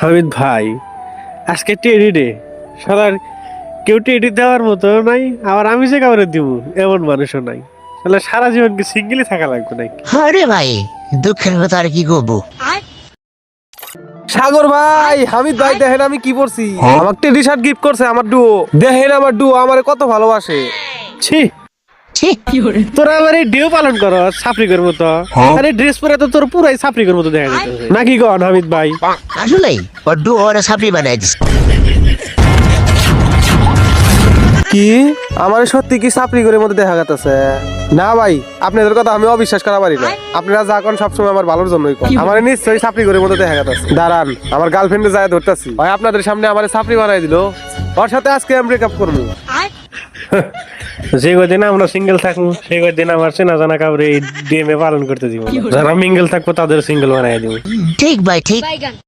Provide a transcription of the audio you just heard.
হামিদ ভাই আজকে teddy day. সালার কেউ টেডি দেওয়ার মতো নাই আবার আমি যে কাউরে দিব এমন মানুষও নাই। তাহলে সারা জীবন কি সিঙ্গেলই থাকা লাগবে নাকি? আরে ভাই দুঃখের কথা আর কি করব? সাগর ভাই হামিদ ভাই দেখেন আমি কি করছি আমাকে টি শার্ট গিফট করছে আমার ডুও দেখেন আমার ডুও আমারে কত ভালোবাসে। ছি তোরা আবার এই ডিও পালন কর সাফরিকের মতো। আরে ড্রেস পরে তো তোর পুরাই সাফরিকের মতো দেখা যাচ্ছে নাকি কন হামিদ ভাই? আসলেই বড্ডু ওরা সাপড়ি বানাই কি? আমার সত্যি কি সাপড়ি করে মধ্যে দেখা যাচ্ছে না ভাই আপনাদের কথা আমি অবিশ্বাস করা পারি না। আপনারা যা কোন সবসময় আমার ভালোর জন্যই কোন। আমার নিশ্চয়ই সাপড়ি করে মধ্যে দেখা যাচ্ছে দাঁড়ান আমার গার্লফ্রেন্ডে যায় ধরতেছি। ভাই আপনাদের সামনে আমার সাপড়ি বানাই দিল। ওর সাথে আজকে আমি ব্রেকআপ করব। যে কদিন আমরা সিঙ্গেল থাকব সেই কদিন আমার চেনা জানা কাউরে ডিএমএ পালন করতে দিব। যারা মিঙ্গেল থাকব তাদের সিঙ্গেল বানাই দিব ঠিক ভাই, ঠিক